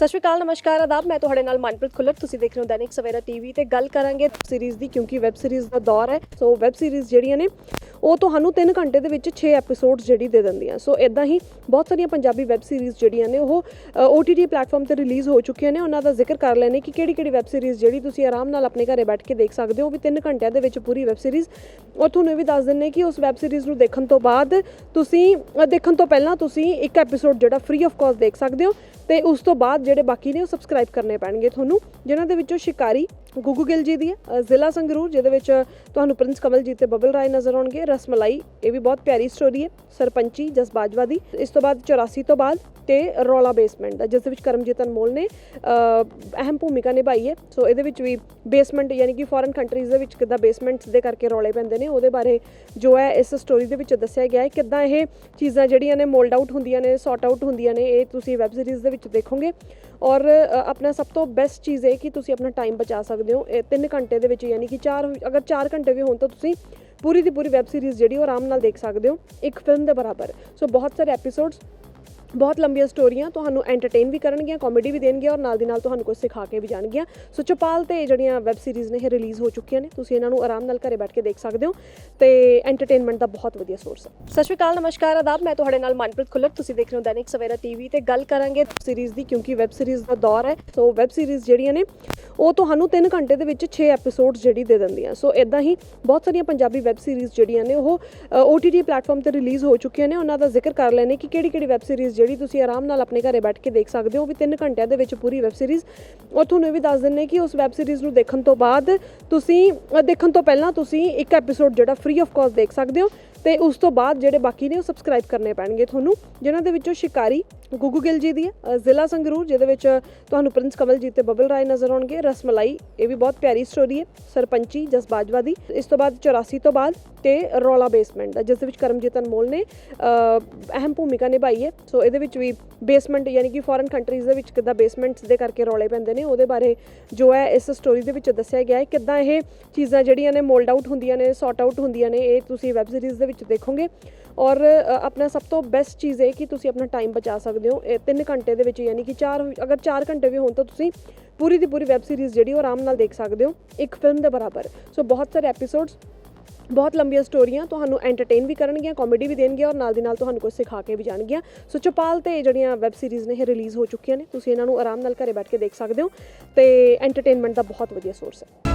ਸਤਿ ਸ਼੍ਰੀ ਅਕਾਲ, ਨਮਸਕਾਰ, ਆਦਾਬ। ਮੈਂ ਤੁਹਾਡੇ ਨਾਲ ਮਨਪ੍ਰੀਤ ਖੁੱਲਰ। ਤੁਸੀਂ ਦੇਖ ਰਹੇ ਹੋ ਦੈਨਿਕ ਸਵੇਰਾ ਟੀਵੀ ਤੇ ਗੱਲ ਕਰਾਂਗੇ ਸੀਰੀਜ਼ ਦੀ, ਕਿਉਂਕਿ ਵੈਬ ਸੀਰੀਜ਼ ਦਾ ਦੌਰ ਹੈ। ਸੋ ਵੈਬ ਸੀਰੀਜ਼ ਜਿਹੜੀਆਂ ਨੇ ਉਹ ਤੁਹਾਨੂੰ 3 ਘੰਟੇ ਦੇ ਵਿੱਚ 6 ਐਪੀਸੋਡਸ ਜਿਹੜੀ ਦੇ ਦਿੰਦੀਆਂ। ਸੋ ਇਦਾਂ ਹੀ ਬਹੁਤ ਸਾਰੀਆਂ ਪੰਜਾਬੀ ਵੈਬ ਸੀਰੀਜ਼ ਜਿਹੜੀਆਂ ਨੇ, ਉਹ OTT ਪਲੇਟਫਾਰਮ ਤੇ ਰਿਲੀਜ਼ ਹੋ ਚੁੱਕੀਆਂ ਨੇ। ਉਹਨਾਂ ਦਾ ਜ਼ਿਕਰ ਕਰ ਲੈਣੇ ਕਿ ਕਿਹੜੀ ਕਿਹੜੀ ਵੈਬ ਸੀਰੀਜ਼ ਜਿਹੜੀ ਤੁਸੀਂ ਆਰਾਮ ਨਾਲ ਆਪਣੇ ਘਰੇ ਬੈਠ ਕੇ ਦੇਖ ਸਕਦੇ ਹੋ ਵੀ 3 ਘੰਟਿਆਂ ਦੇ ਵਿੱਚ ਪੂਰੀ ਵੈਬ ਸੀਰੀਜ਼ ਔਰ ਤੁਹਾਨੂੰ ਇਹ ਵੀ ਦੱਸ ਦਿੰਨੇ ਕਿ ਉਸ ਵੈਬ ਸੀਰੀਜ਼ ਨੂੰ ਦੇਖਣ ਤੋਂ ਬਾਅਦ ਤੁਸੀਂ ਦੇਖਣ ਤੋਂ ਪਹਿਲਾਂ ਤੁਸੀਂ ਇੱਕ ਐਪੀਸੋਡ ਜਿਹੜਾ ਫ੍ਰੀ ਆਫ ਕਾਸਟ ਦੇਖ ਸਕਦੇ ਹੋ ਤੇ ਉਸ ਤੋਂ ਬਾਅਦ ਜਿਹੜੇ ਬਾਕੀ ਨੇ ਉਹ ਸਬਸਕ੍ਰਾਈਬ ਕਰਨੇ ਪੈਣਗੇ ਤੁਹਾਨੂੰ, ਜਿਨ੍ਹਾਂ ਦੇ ਵਿੱਚੋਂ ਸ਼ਿਕਾਰੀ ਗੁੱਗੂ ਗਿੱਲ ਜੀ ਦੀ ਜ਼ਿਲ੍ਹਾ ਸੰਗਰੂਰ, ਜਿਹਦੇ ਵਿੱਚ ਤੁਹਾਨੂੰ ਪ੍ਰਿੰਸ ਕਮਲਜੀਤ ਤੇ ਬਬਲ ਰਾਏ ਨਜ਼ਰ ਆਉਣਗੇ। ਰਸਮਲਾਈ, ਇਹ ਵੀ ਬਹੁਤ ਪਿਆਰੀ ਸਟੋਰੀ ਹੈ, ਸਰਪੰਚੀ ਜਸ ਬਾਜਵਾ ਦੀ। ਇਸ ਤੋਂ ਬਾਅਦ 84 ਤੋਂ ਬਾਅਦ ਤੇ ਰੌਲਾ ਬੇਸਮੈਂਟ ਦਾ, ਜਿਸ ਦੇ ਵਿੱਚ ਕਰਮਜੀਤ ਅਨਮੋਲ ਨੇ ਅਹਿਮ ਭੂਮਿਕਾ ਨਿਭਾਈ ਹੈ। ਸੋ ਇਹਦੇ ਵਿੱਚ ਵੀ ਬੇਸਮੈਂਟ ਯਾਨੀ ਕਿ ਫੋਰਨ ਕੰਟਰੀਜ਼ ਦੇ ਵਿੱਚ ਕਿੱਦਾਂ ਬੇਸਮੈਂਟਸ ਦੇ ਕਰਕੇ ਰੌਲੇ ਪੈਂਦੇ ਨੇ, ਉਹਦੇ ਬਾਰੇ ਜੋ ਹੈ ਇਸ ਸਟੋਰੀ ਦੇ ਵਿੱਚ ਦੱਸਿਆ ਗਿਆ ਹੈ ਕਿੱਦਾਂ ਇਹ ਚੀਜ਼ਾਂ ਜਿਹੜੀਆਂ ਨੇ ਮੋਲਡ ਆਊਟ ਹੁੰਦੀਆਂ ਨੇ ਸੌਟ ਆਊਟ ਹੁੰਦੀਆਂ ਨੇ, ਇਹ ਤੁਸੀਂ ਵੈਬ ਸੀਰੀਜ਼ ਦੇ ਵਿੱਚ ਦੇਖੋਗੇ। ਔਰ ਆਪਣਾ ਸਭ ਤੋਂ ਬੈਸਟ ਚੀਜ਼ ਇਹ ਕਿ ਤੁਸੀਂ ਆਪਣਾ ਟਾਈਮ ਬਚਾ ਸਕਦੇ ਹੋ। ਇਹ 3 ਘੰਟੇ ਦੇ ਵਿੱਚ ਯਾਨੀ ਕਿ 4 ਅਗਰ 4 ਘੰਟੇ ਵੀ ਹੋਣ ਤਾਂ ਤੁਸੀਂ ਪੂਰੀ ਦੀ ਪੂਰੀ ਵੈਬ ਸੀਰੀਜ਼ ਜਿਹੜੀ ਉਹ ਆਰਾਮ ਨਾਲ ਦੇਖ ਸਕਦੇ ਹੋ, ਇੱਕ ਫਿਲਮ ਦੇ ਬਰਾਬਰ। ਸੋ ਬਹੁਤ ਸਾਰੇ ਐਪੀਸੋਡਸ ਬਹੁਤ ਲੰਬੀਆਂ ਸਟੋਰੀਆਂ ਤੁਹਾਨੂੰ ਐਂਟਰਟੇਨ ਵੀ ਕਰਨਗੀਆਂ ਕਾਮੇਡੀ ਵੀ ਦੇਣਗੀਆਂ ਔਰ ਨਾਲ ਦੀ ਨਾਲ ਤੁਹਾਨੂੰ ਕੁਝ ਸਿਖਾ ਕੇ ਵੀ ਜਾਣਗੀਆਂ। ਸੋ ਚਪਾਲ ਤੇ ਜਿਹੜੀਆਂ ਵੈਬ ਸੀਰੀਜ਼ ਨੇ, ਇਹ ਰਿਲੀਜ਼ ਹੋ ਚੁੱਕੀਆਂ ਨੇ। ਤੁਸੀਂ ਇਹਨਾਂ ਨੂੰ ਆਰਾਮ ਨਾਲ ਘਰੇ ਬੈਠ ਕੇ ਦੇਖ ਸਕਦੇ ਹੋ ਤੇ ਐਂਟਰਟੇਨਮੈਂਟ ਦਾ ਬਹੁਤ ਵਧੀਆ ਸੋਰਸ ਹੈ। ਸਤਿ ਸ਼੍ਰੀ ਅਕਾਲ, ਨਮਸਕਾਰ, ਆਦਾਬ। ਮੈਂ ਤੁਹਾਡੇ ਨਾਲ ਮਨਪ੍ਰੀਤ ਖੁੱਲਰ। ਤੁਸੀਂ ਦੇਖ ਰਹੇ ਹੋ ਦੈਨਿਕ ਸਵੇਰਾ ਟੀਵੀ ਤੇ ਗੱਲ ਕਰਾਂਗੇ ਸੀਰੀਜ਼ ਦੀ, ਕਿਉਂਕਿ ਵੈਬ ਸੀਰੀਜ਼ ਦਾ ਦੌਰ ਹੈ। ਸੋ ਵੈਬ ਸੀਰੀਜ਼ ਜਿਹੜੀਆਂ ਨੇ ਉਹ ਤੁਹਾਨੂੰ 3 ਘੰਟੇ ਦੇ ਵਿੱਚ 6 ਐਪੀਸੋਡਸ ਜਿਹੜੀ ਦੇ ਦਿੰਦੀਆਂ। ਸੋ ਇਦਾਂ ਹੀ ਬਹੁਤ ਸਾਰੀਆਂ ਪੰਜਾਬੀ ਵੈਬ ਸੀਰੀਜ਼ ਜਿਹੜੀਆਂ ਨੇ, ਉਹ OTT ਪਲੇਟਫਾਰਮ ਤੇ ਰਿਲੀਜ਼ ਹੋ ਚੁੱਕੀਆਂ ਨੇ। ਉਹਨਾਂ ਦਾ ਜ਼ਿਕਰ ਕਰ ਲੈਣੇ ਕਿ ਕਿਹੜੀ ਕਿਹੜੀ ਵੈਬ ਸੀਰੀਜ਼ ਜਿਹੜੀ ਤੁਸੀਂ ਆਰਾਮ ਨਾਲ ਆਪਣੇ ਘਰੇ ਬੈਠ ਕੇ ਦੇਖ ਸਕਦੇ ਹੋ ਵੀ 3 ਘੰਟਿਆਂ ਦੇ ਵਿੱਚ ਪੂਰੀ ਵੈਬ ਸੀਰੀਜ਼ ਔਰ ਤੁਹਾਨੂੰ ਇਹ ਵੀ ਦੱਸ ਦਿੰਨੇ ਕਿ ਉਸ ਵੈਬ ਸੀਰੀਜ਼ ਨੂੰ ਦੇਖਣ ਤੋਂ ਬਾਅਦ ਤੁਸੀਂ ਦੇਖਣ ਤੋਂ ਪਹਿਲਾਂ ਤੁਸੀਂ ਇੱਕ ਐਪੀਸੋਡ ਜਿਹੜਾ ਫ੍ਰੀ ਆਫ ਕਾਸਟ ਦੇਖ ਸਕਦੇ ਹੋ ਤੇ ਉਸ ਤੋਂ ਬਾਅਦ ਜਿਹੜੇ ਬਾਕੀ ਨੇ ਉਹ ਸਬਸਕ੍ਰਾਈਬ ਕਰਨੇ ਪੈਣਗੇ ਤੁਹਾਨੂੰ, ਜਿਨ੍ਹਾਂ ਦੇ ਵਿੱਚੋਂ ਸ਼ਿਕਾਰੀ ਗੁੱਗੂ ਗਿੱਲ ਜੀ ਦੀ ਜ਼ਿਲ੍ਹਾ ਸੰਗਰੂਰ, ਜਿਹਦੇ ਵਿੱਚ ਤੁਹਾਨੂੰ ਪ੍ਰਿੰਸ ਕਮਲਜੀਤ ਤੇ ਬਬਲ ਰਾਏ ਨਜ਼ਰ ਆਉਣਗੇ, ਰਸਮਲਾਈ, ਇਹ ਵੀ ਬਹੁਤ ਪਿਆਰੀ ਸਟੋਰੀ ਹੈ, ਸਰਪੰਚੀ ਜਸ ਬਾਜਵਾ ਦੀ। ਇਸ ਤੋਂ ਬਾਅਦ 84 ਤੋਂ ਬਾਅਦ ਤੇ ਰੌਲਾ ਬੇਸਮੈਂਟ ਦਾ, ਜਿਸ ਦੇ ਵਿੱਚ ਕਰਮਜੀਤ ਅਨਮੋਲ ਨੇ ਅਹਿਮ ਭੂਮਿਕਾ ਨਿਭਾਈ ਹੈ। ਸੋ ਇਹਦੇ ਵਿੱਚ ਵੀ ਬੇਸਮੈਂਟ ਯਾਨੀ ਕਿ ਫੋਰਨ ਕੰਟਰੀਜ਼ ਦੇ ਵਿੱਚ ਕਿੱਦਾਂ ਬੇਸਮੈਂਟਸ ਦੇ ਕਰਕੇ ਰੌਲੇ ਪੈਂਦੇ ਨੇ, ਉਹਦੇ ਬਾਰੇ ਜੋ ਹੈ ਇਸ ਸਟੋਰੀ ਦੇ ਵਿੱਚ ਦੱਸਿਆ ਗਿਆ ਹੈ, ਕਿੱਦਾਂ ਇਹ ਚੀਜ਼ਾਂ ਜਿਹੜੀਆਂ ਨੇ ਮੋਲਡ ਆਊਟ ਹੁੰਦੀਆਂ ਨੇ ਸੌਟ ਆਊਟ ਹੁੰਦੀਆਂ ਨੇ, ਇਹ ਤੁਸੀਂ ਵੈਬ ਸੀਰੀਜ਼ ਦੇ ਵਿੱਚ ਦੇਖੋਗੇ। ਔਰ ਆਪਣਾ ਸਭ ਤੋਂ ਬੈਸਟ ਚੀਜ਼ ਇਹ ਕਿ ਤੁਸੀਂ ਆਪਣਾ ਟਾਈਮ ਬਚਾ ਸਕਦੇ ਸਕਦੇ ਹੋ। ਇਹ 3 ਘੰਟੇ ਦੇ ਵਿੱਚ ਯਾਨੀ ਕਿ 4 ਅਗਰ 4 ਘੰਟੇ ਵੀ ਹੋਣ ਤਾਂ ਤੁਸੀਂ ਪੂਰੀ ਦੀ ਪੂਰੀ ਵੈਬ ਸੀਰੀਜ਼ ਜਿਹੜੀ ਉਹ ਆਰਾਮ ਨਾਲ ਦੇਖ ਸਕਦੇ ਹੋ। ਇੱਕ ਫਿਲਮ ਦੇ ਬਰਾਬਰ। ਸੋ ਬਹੁਤ ਸਾਰੇ ਐਪੀਸੋਡਸ ਬਹੁਤ ਲੰਬੀਆਂ ਸਟੋਰੀਆਂ ਤੁਹਾਨੂੰ ਐਂਟਰਟੇਨ ਵੀ ਕਰਨਗੀਆਂ ਕਾਮੇਡੀ ਵੀ ਦੇਣਗੀਆਂ ਔਰ ਨਾਲ ਦੀ ਨਾਲ ਤੁਹਾਨੂੰ ਕੁਝ ਸਿਖਾ ਕੇ ਵੀ ਜਾਣਗੀਆਂ। ਸੋ ਚਪਾਲ ਤੇ ਜਿਹੜੀਆਂ ਵੈਬ ਸੀਰੀਜ਼ ਨੇ, ਇਹ ਰਿਲੀਜ਼ ਹੋ ਚੁੱਕੀਆਂ ਨੇ। ਤੁਸੀਂ ਇਹਨਾਂ ਨੂੰ ਆਰਾਮ ਨਾਲ ਘਰੇ ਬੈਠ ਕੇ ਦੇਖ ਸਕਦੇ ਹੋ ਤੇ ਐਂਟਰਟੇਨਮੈਂਟ ਦਾ ਬਹੁਤ ਵਧੀਆ ਸੋਰਸ ਹੈ।